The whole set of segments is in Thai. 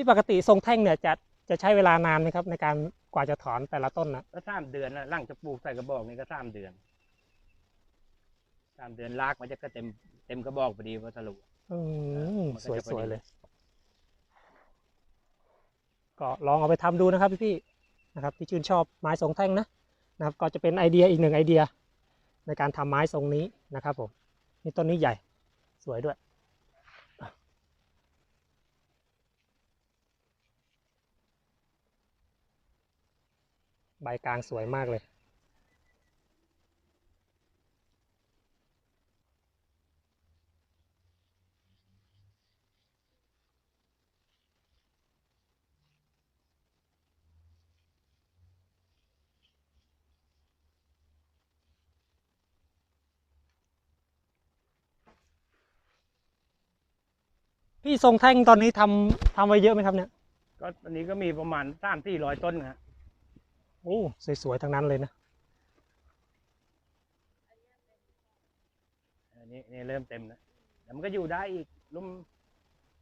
พี่ปกติทรงแท่งเนี่ยจะจะใช้เวลานานไหมครับ ในการกว่าจะถอนแต่ละต้นนะก็สามเดือนนะร่างจะปลูกใส่กระบอกนี่ก็สามเดือนสามเดือนลากมันจะก็เต็มเต็มกระบอกพอดีพอทะลุอืมมันสก็วยจะพสอวยดีเลย ก็ลองเอาไปทำดูนะครับพี่ๆนะครับ ที่ชื่นชอบไม้ทรงแท่งนะนะครับ ก็จะเป็นไอเดียอีกหนึ่งไอเดีย ในการทำไม้ทรงนี้นะครับผมนี่ต้นนี้ใหญ่สวยด้วย ใบกลางสวยมากเลย พี่ทรงแท่งตอนนี้ทำทำไว้เยอะไหมครับเนี่ย ก็ตอนนี้ก็มีประมาณสามสี่ร้อยต้นนะฮะ โอ้ สวยๆทั้งนั้นเลยนะ อันนี้นี่เริ่มเต็มแล้วแต่มันก็อยู่ได้อีกรุ่ม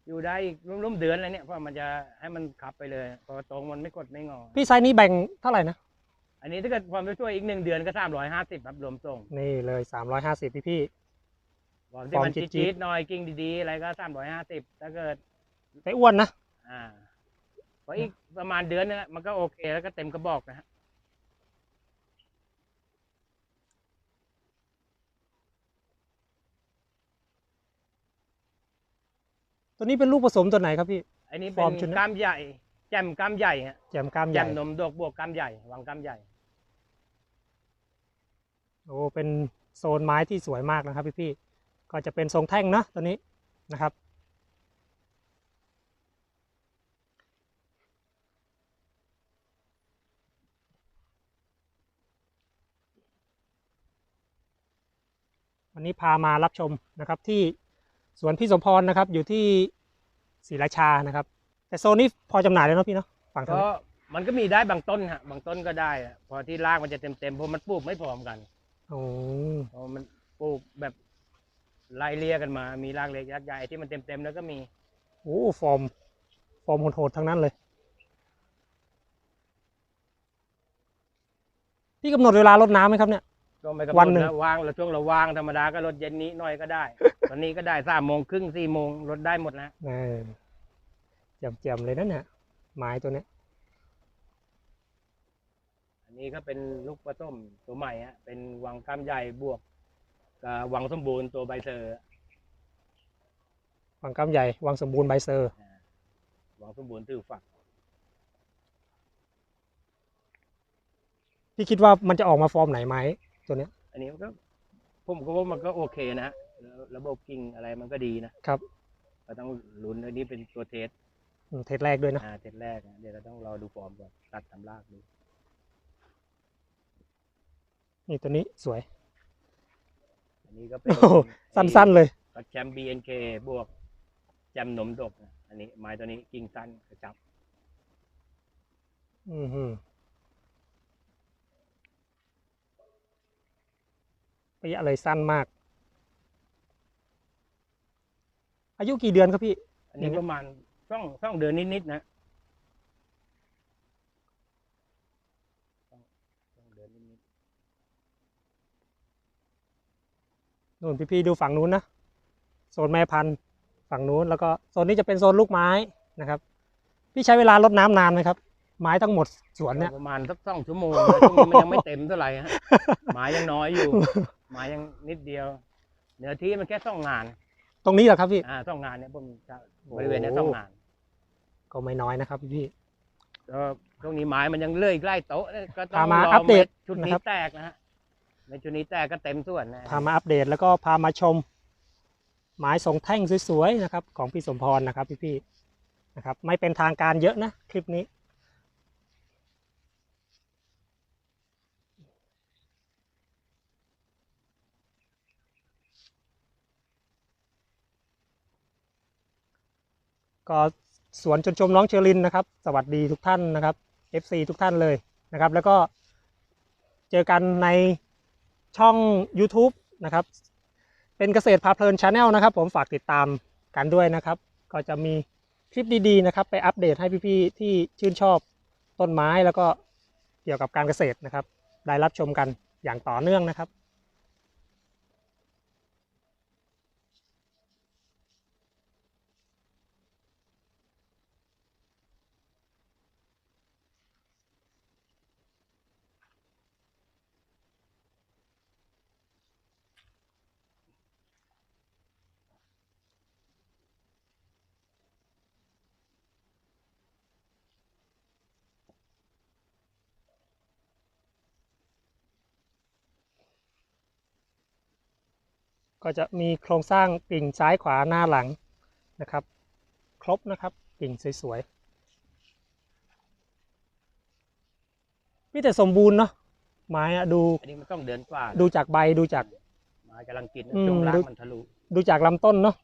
อยู่ได้อีกรุ่มรุ่มเดือนอะไรเนี่ยเพราะมันจะให้มันขับไปเลยเพอตรงมันไม่กดไม่งอ พี่ไซส์นี้แบ่งเท่าไหร่นะ อันนี้ถ้าเกิดความช่วยอีกหนึ่งเดือนก็สามร้อยห้าสิบครับรวมส่งนี่เลย 350พี่พี่ ความที่ฟอร์มมันจี๊ดๆจี๊ดๆหน่อยกิ่งดีๆอะไรก็สามร้อยห้าสิบถ้าเกิด ๆไปอ้วนนะ อ่า พออีกประมาณเดือนนึงอะมันก็โอเคแล้วก็เต็มกระบอกนะฮะตัวนี้เป็นลูกผสมตัวไหนครับพี่ อันนี้ฟเป็อร์มนชุดนี้กล้ามใหญ่ แจ่มกล้ามใหญ่ฮะแจ่มกล้ามใหแจ่ญ่มนมดกบวกกล้ามใหญ่วางกล้ามใหญ่โอ้เป็นโซนไม้ที่สวยมากนะครับพี่พี่ๆก็จะเป็นทรงแท่งเนอะตัวนี้นะครับ วันนี้พามารับชมนะครับที่สวนพี่สมพรนะครับอยู่ที่ศรีราชานะครับ แต่โซนนี้พอจำหน่ายแล้วเนาะพี่เนาะฝั่งทางก็นี้มันก็มีได้บางต้นฮะบางต้นก็ได้อะพอที่รากมันจะเต็มเต็มๆเพราะมันปลูกไม่พร้อมกันโอ้เพราะมันปลูกแบบไล่เลี่ยกันมา มีรากเล็กรากใหญ่ที่มันเต็มเต็มๆแล้วก็มีโหฟอร์มฟอร์มโหดๆทั้งนั้นเลย พี่กำหนดเวลารดน้ำไหมครับเนี่ย ก็ไม่กำหวันนดหนึ่งนะว่างแล้วช่วงเราว่างธรรมดาก็ลดเย็นนี้หน่อยก็ได้ ตอนนี้ก็ได้สามโมงครึ่งสี่โมงลดได้หมดแล้วเออแจ่มๆเลยนั่นเนี่ยไม้ตัวเนี้ย อันนี้ก็เป็นลูกผสมตัวใหม่ฮะเป็นวังกล้ามใหญ่บวกกับวังสมบูรณ์ตัวใบเซอร์วังกำใหญ่ วังสมบูรณ์ใบเซอร์ วังสมบูรณ์ตื้อฝักพี่คิดว่ามันจะออกมาฟอร์มไหนไหม ตัวเนี้ย อันนี้มันก็ผมก็ว่ามันก็โอเคนะฮะแล้วระบบกิ่งอะไรมันก็ดีนะครับก็ต้องลุ้นอันนี้เป็นตัวเทสอืมเทสแรกด้วยนะอ่าเทสแรกนะเดี๋ยวเราต้องรอดูฟอร์มก่อนตัดตำรากดูนี่ตัวนี้สวย อันนี้ก็เป็นโอ้โหสั้น ๆ เลยก็แชมป์ BNK บวกแจมหนมดกนะอันนี้ไม้ตัวนี้กิ่งสั้นกระจับ อือหือ เปียะเลยสั้นมาก อายุกี่เดือนครับพี่ อันนี้อย่างเงี้ยประมาณช่องช่องเดือนนิดๆนะช่องช่องเดือนนิดนู่นพี่ๆดูฝั่งนู้นนะโซนแม่พันธุ์ฝั่งนู้นแล้วก็โซนนี้จะเป็นโซนลูกไม้นะครับ พี่ใช้เวลารดน้ำนานไหมครับ ไม้ทั้งหมดสวนเนี่ยประมาณสักสองชั่วโมงนะช่วงนี้มันยังไม่เต็มเท่าไหร่ฮะไม้ยังน้อยอยู่ ไม้ยังนิดเดียวเนื้อที่มันแค่สองงาน ตรงนี้เหรอครับพี่ อ่าสองงานเนี่ยผมจะบริเวณเนี้ยสองงานก็ไม่น้อยนะครับพี่แล้วช่วงนี้ไม้มันยังเลื่อยใกล้โต๊ะเนี่ยก็ต้องพามารออัปเดตม็ชุดนะนี้ครับ แตกนะฮะในชุดนี้แตกก็เต็มส่วนนะพามาอัปเดตแล้วก็พามาชม ไม้ทรงแท่งสวยๆนะครับ ของพี่สมพรนะครับพี่ๆนะครับ ไม่เป็นทางการเยอะนะคลิปนี้ ก็สวนจนชมน้องเชอรินนะครับ สวัสดีทุกท่านนะครับ FC ทุกท่านเลยนะครับ แล้วก็เจอกันในช่อง YouTube นะครับ เป็นเกษตรพาเพลินชาแนลนะครับ ผมฝากติดตามกันด้วยนะครับ ก็จะมีคลิปดีๆนะครับ ไปอัปเดตให้พี่ๆที่ชื่นชอบต้นไม้แล้วก็เกี่ยวกับการเกษตรนะครับ ได้รับชมกันอย่างต่อเนื่องนะครับ ก็จะมีโครงสร้างกิ่งซ้ายขวาหน้าหลังนะครับ ครบนะครับกิ่งสวยๆพี่แต่สมบูรณ์เนาะไม้อะดูอันนี้มันต้องเดือนกว่าดูจากใบดูจากไม้กำลังกินอืมช่วงล่าดูงมันทะลุดูจากลำต้นเนาะ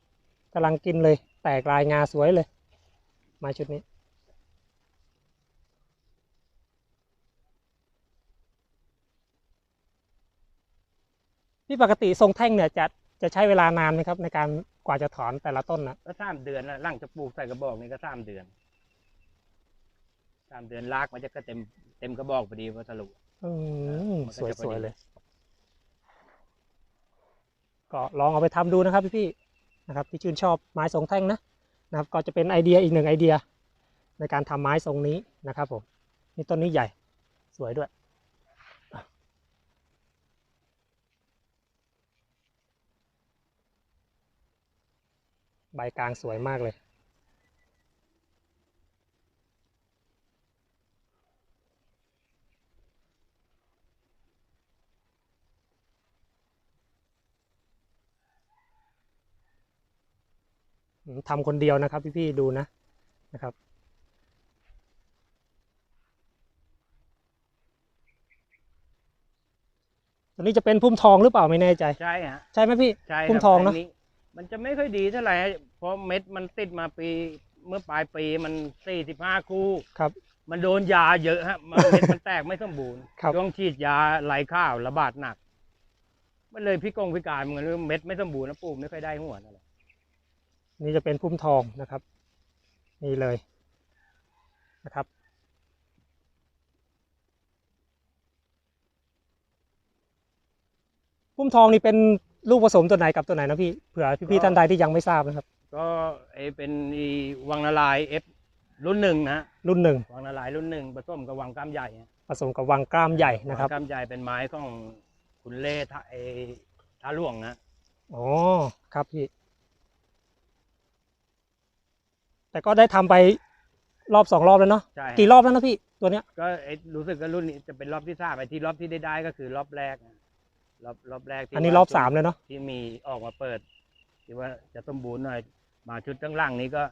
กำลังกินเลย แตกลายงาสวยเลย ไม้ชุดนี้พี่ปกติทรงแท่งเนี่ยจะ จะใช้เวลานานไหมครับ ในการกว่าจะถอนแต่ละต้นนะก็สามเดือนนะร่างจะปลูกใส่กระบอกนี่ก็สามเดือนสามเดือนลากมันจะก็เต็มเต็มกระบอกพอดีพอทะลุอืมมันสก็วยจะพอสวยดีเลย ก็ลองเอาไปทำดูนะครับพี่ๆนะครับ ที่ชื่นชอบไม้ทรงแท่งนะนะครับ ก็จะเป็นไอเดียอีกหนึ่งไอเดีย ในการทำไม้ทรงนี้นะครับผมนี่ต้นนี้ใหญ่สวยด้วย ใบกลางสวยมากเลยอืมทำคนเดียวนะครับพี่ๆดูนะนะครับตัวนี้จะเป็นพุ่มทองหรือเปล่าไม่แน่ใจ ใช่ฮะใช่ไหมพี่ ใช่ครับพุ่มทองเนอะแปล มันจะไม่ค่อยดีเท่าไหร่เพราะเม็ดมันติดมาปีเมื่อปลายปีมันสี่สิบห้าคู่ครับ มันโดนยาเยอะฮะมันเม็ดมันแตกไม่สมบูรณ์ครับ ช่วงฉีดยาไหลข้าวระบาดหนัก มันเลยพิกงพิการเหมือนกันเม็ดไม่สมบูรณ์นะปลูกไม่ค่อยได้หัวนั่นแหละนี่จะเป็นพุ่มทองนะครับ นี่เลยนะครับ พุ่มทองนี่เป็น ลูกผสมตัวไหนกับตัวไหนนะพี่เผื่อพี่ๆท่านใดที่ยังไม่ทราบนะครับ ก็ไอเป็นอีวังนาลายเอฟรุ่นหนึ่งนะฮะรุ่นหนึ่งวังนาลายรุ่นหนึ่งผสมกับวังกล้ามใหญ่ฮะผสมกับวังกล้ามใหญ่นะครับวังกล้ามใหญ่เป็นไม้ของคุณเล่ท่าไอท่าหลวงนะอ๋อครับพี่ แต่ก็ได้ทำไปรอบสองรอบแล้วเนาะใช่ฮะกี่รอบแล้วนะพี่ตัวเนี้ยก็ไอรู้สึกว่ารุ่นนี้จะเป็นรอบที่สามไอที่รอบที่ได้ได้ก็คือรอบแรกนะ รอบรอบแรกที่อันนี้ว่รอบสามเลยเนาะที่มีออกมาเปิดที่ว่าจะสมบูรณ์หน่อย มาชุดตั้งล่างนี้ก็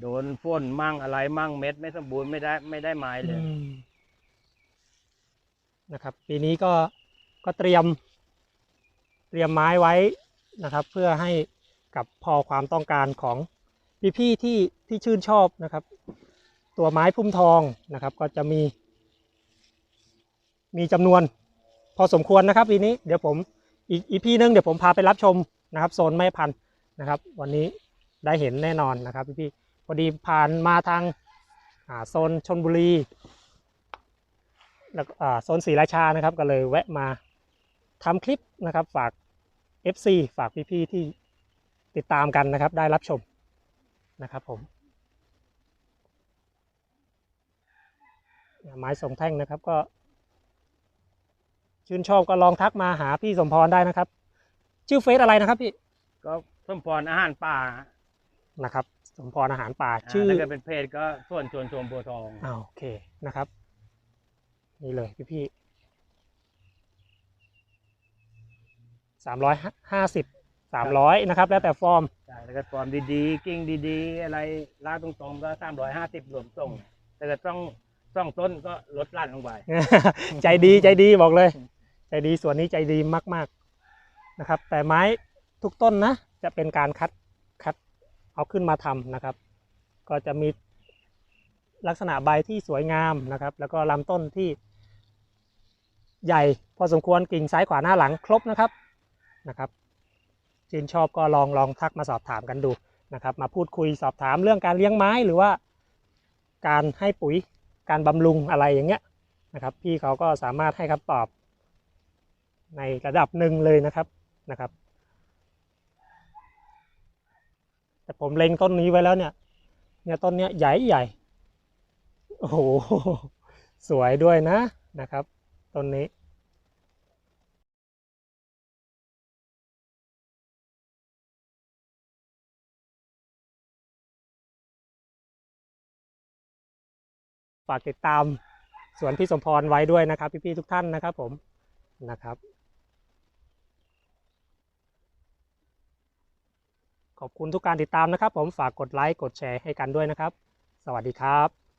โดนฝนมั่งอะไรมั่งเม็ด ไม่สมบูรณ์ไม่ได้ไม่ได้ไม้เลย อืมนะครับ ปีนี้ก็ก็เตรียม เตรียมไม้ไว้นะครับ เพื่อให้กับพอความต้องการของพี่ๆที่ที่ชื่นชอบนะครับ ตัวไม้พุ่มทองนะครับ ก็จะมี มีจำนวนพ อสมควรนะครับปีนี้เดี๋ยวผมอีกอีพีนึงเดี๋ยวผมพาไปรับชมนะครับโซนไม้พันธุ์นะครับ วันนี้ได้เห็นแน่นอนนะครับพี่ๆพอดีผ่านมาทางโซนชนบุรีแล้วโซนศรีราชานะครับ ก็เลยแวะมาทำคลิปนะครับ ฝาก FC ฝากพี่ๆที่ติดตามกันนะครับ ได้รับชมนะครับผมไม้สองแท่งนะครับก็ ชื่นชอบก็ลองทักมาหาพี่สมพรได้นะครับ ชื่อเฟซอะไรนะครับพี่ก็สมพรอาหารป่าฮะนะครับ สมพรอาหารป่าาชื่อถ้าเกิดเป็นเพจก็ส่วนชวนชมบัวทองอ่าโอเคนะครับ นี่เลยพี่พี่สามร้อยห้าสิบสามร้อยนะครับ แล้วแต่ฟอร์มใช่แล้วก็ฟอร์มดีๆ กิ้งดีๆ อะไรลากตรงๆก็สามร้อยห้าสิบรวมส่งแต่ก็ต้องต้องต้นก็ลดลั่นลงไป ใจดีใจดีบอกเลย ใจดีส่วนนี้ใจดีมากๆนะครับ แต่ไม้ทุกต้นนะจะเป็นการคัดคัดเอาขึ้นมาทำนะครับ ก็จะมีลักษณะใบที่สวยงามนะครับ แล้วก็ลำต้นที่ใหญ่พอสมควรกิ่งซ้ายขวาหน้าหลังครบนะครับนะครับชื่นชอบก็ลองลองทักมาสอบถามกันดูนะครับ มาพูดคุยสอบถามเรื่องการเลี้ยงไม้หรือว่า การให้ปุ๋ยการบำรุงอะไรอย่างเงี้ยนะครับ พี่เขาก็สามารถให้คำตอบ ในระดับหนึ่งเลยนะครับนะครับ แต่ผมเล็งต้นนี้ไว้แล้วเนี่ย เนี่ยต้นเนี้ยใหญ่ใหญ่โอ้โหสวยด้วยนะนะครับต้นนี้ฝากติดตามสวนพี่สมพรไว้ด้วยนะครับ พี่ๆทุกท่านนะครับผมนะครับ ขอบคุณทุกการติดตามนะครับ ผมฝากกดไลค์กดแชร์ให้กันด้วยนะครับ สวัสดีครับ